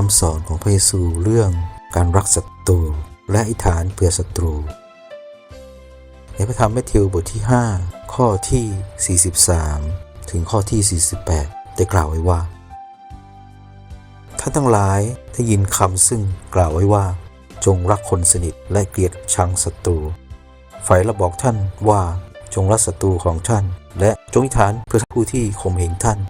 คำสอนของพระเยซูเรื่องการรักศัตรูและอิฐานเพื่อศัตรู ในพระธรรมแมทธิวบทที่ 5 ข้อที่ 43 ถึงข้อที่ 48 ได้กล่าวไว้ว่า ท่านทั้งหลายได้ยินคำซึ่งกล่าวไว้ว่า จงรักคนสนิทและเกลียดชังศัตรูฝ่ายเราบอกท่านว่าจงรักศัตรูของท่าน และจงอิฐานเพื่อผู้ที่ข่มเหงท่าน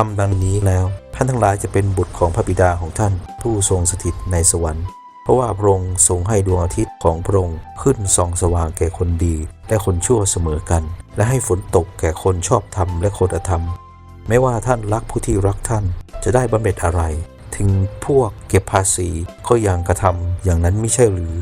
ทำดังนี้แล้ว ท่านทั้งหลายจะเป็นบุตรของพระบิดาของท่านผู้ทรงสถิตในสวรรค์ เพราะว่าพระองค์ทรงให้ดวงอาทิตย์ของพระองค์ขึ้นส่องสว่างแก่คนดี และคนชั่วเสมอกัน และให้ฝนตกแก่คนชอบธรรมและคนอธรรม ไม่ว่าท่านรักผู้ที่รักท่านจะได้บำเหน็จอะไร ถึงพวกเก็บภาษีก็ยังกระทำอย่างนั้นไม่ใช่หรือ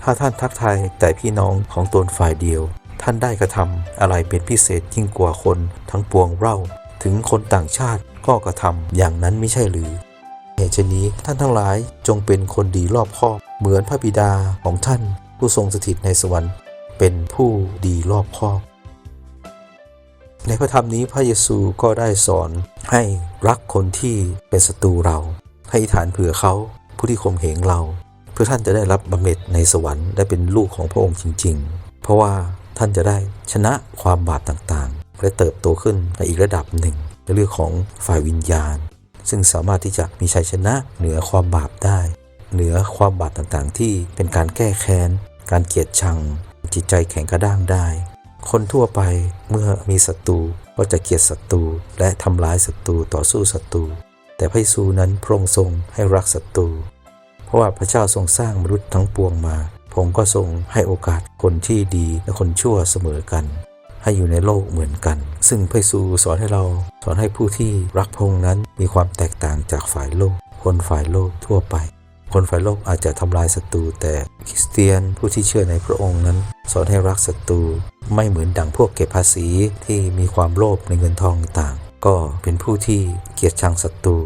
ถ้าท่านทักทายแต่พี่น้องของตนฝ่ายเดียว ท่านได้กระทำอะไรเป็นพิเศษยิ่งกว่าคนทั้งปวงเล่า ถึงคนต่างชาติก็กระทำอย่างนั้นไม่ใช่หรือเหตุฉะนี้ท่านทั้งหลายจงเป็นคนดีรอบคอบเหมือนพระบิดาของท่านผู้ทรงสถิตในสวรรค์เป็นผู้ดีรอบคอบ ในพระธรรมนี้พระเยซูก็ได้สอนให้รักคนที่เป็นศัตรูเรา ให้ฐานเผื่อเขาผู้ที่ข่มเหงเรา เพื่อท่านจะได้รับบำเหน็จในสวรรค์ได้เป็นลูกของพระองค์จริง ๆ เพราะว่าท่านจะได้ชนะความบาปต่างๆ และเติบโตขึ้นในอีกระดับหนึ่ง ในเรื่องของฝ่ายวิญญาณ ซึ่งสามารถที่จะมีชัยชนะเหนือความบาปได้ เหนือความบาปต่างๆ ที่เป็นการแก้แค้น การเกลียดชัง จิตใจแข็งกระด้างได้ คนทั่วไปเมื่อมีศัตรูก็จะเกลียดศัตรูและทำร้ายศัตรูต่อสู้ศัตรูแต่พระเยซูนั้นพระองค์ทรงให้รักศัตรูเพราะว่าพระเจ้าทรงสร้างมนุษย์ทั้งปวงมาพระองค์ก็ทรงให้โอกาสคนที่ดีและคนชั่วเสมอกัน ให้อยู่ในโลกเหมือนกัน ซึ่งพระเยซูสอนให้เราสอนให้ผู้ที่รักพระองค์นั้นมีความแตกต่างจากฝ่ายโลก คนฝ่ายโลกทั่วไป คนฝ่ายโลกอาจจะทำลายศัตรูแต่คริสเตียนผู้ที่เชื่อในพระองค์นั้น สอนให้รักศัตรูไม่เหมือนดังพวกเก็บภาษีที่มีความโลภในเงินทองต่างก็เป็นผู้ที่เกลียดชังศัตรู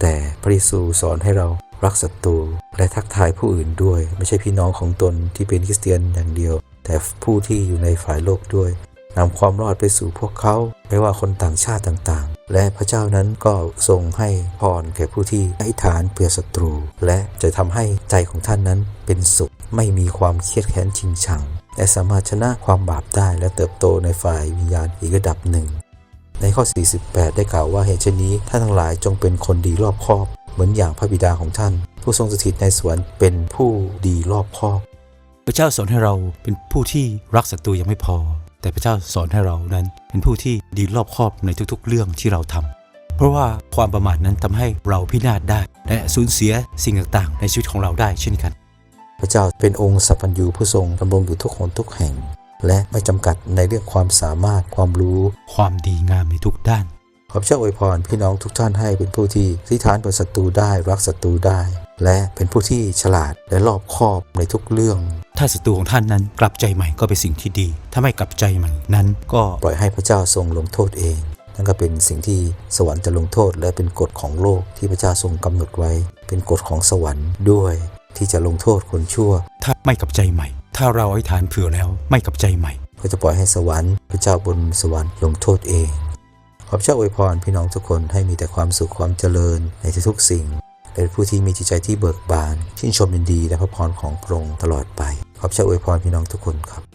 แต่พระเยซูสอนให้เรารักศัตรูและทักทายผู้อื่นด้วย ไม่ใช่พี่น้องของตนที่เป็นคริสเตียนอย่างเดียว แต่ผู้ที่อยู่ในฝ่ายโลกด้วย นำความรอดไปสู่พวกเขาไม่ว่าคนต่างชาติต่างๆ และพระเจ้านั้นก็ทรงให้พรแก่ผู้ที่อธิษฐานเพื่อศัตรู และจะทำให้ใจของท่านนั้นเป็นสุข ไม่มีความเครียดแค้นชิงชัง และสามารถชนะความบาปได้และเติบโตในฝ่ายวิญญาณอีกระดับหนึ่ง ในข้อ 48 ได้กล่าวว่าเหตุเช่นนี้ท่านทั้งหลายจงเป็นคนดีรอบคอบเหมือนอย่างพระบิดาของท่าน ผู้ทรงสถิตในสวรรค์เป็นผู้ดีรอบคอบ พระเจ้าสอนให้เราเป็นผู้ที่รักศัตรูยังไม่พอ แต่พระเจ้าสอนให้เรานั้น เป็นผู้ที่ดีรอบคอบในทุกๆ เรื่องที่เราทำเพราะว่าความประมาทนั้นทำให้เราพินาศได้ และสูญเสียสิ่งต่างๆ ในชีวิตของเราได้เช่นกัน พระเจ้าเป็นองค์สัพพัญญูผู้ทรงดำรงอยู่ทุกคนทุกแห่ง และไม่จำกัดในเรื่องความสามารถความรู้ ความดีงามในทุกด้านขอพระเจ้าอวยพรพี่น้องทุกท่านให้เป็นผู้ที่ที่ฐานต่อศัตรูได้รักศัตรูได้ และเป็นผู้ที่ฉลาดและรอบคอบในทุกเรื่อง ถ้าศัตรูของท่านนั้นกลับใจใหม่ก็เป็นสิ่งที่ดี ถ้าไม่กลับใจใหม่นั้น ก็ปล่อยให้พระเจ้าทรงลงโทษเอง นั่นก็เป็นสิ่งที่สวรรค์จะลงโทษ และเป็นกฎของโลกที่พระเจ้าทรงกำหนดไว้ เป็นกฎของสวรรค์ด้วย ที่จะลงโทษคนชั่ว ถ้าไม่กลับใจใหม่ ถ้าเราอธิษฐานเผื่อแล้วไม่กลับใจใหม่ ก็จะปล่อยให้สวรรค์พระเจ้าบนสวรรค์ลงโทษเองขอพระเจ้าอวยพรพี่น้องทุกคนให้มีแต่ความสุขความเจริญในทุกๆสิ่งและเป็นผู้ที่มีจิตใจที่เบิกบาน ชื่นชมยินดีและพระพรของพระองค์ตลอดไป ขอบเชิญอวยพรพี่น้องทุกคนครับ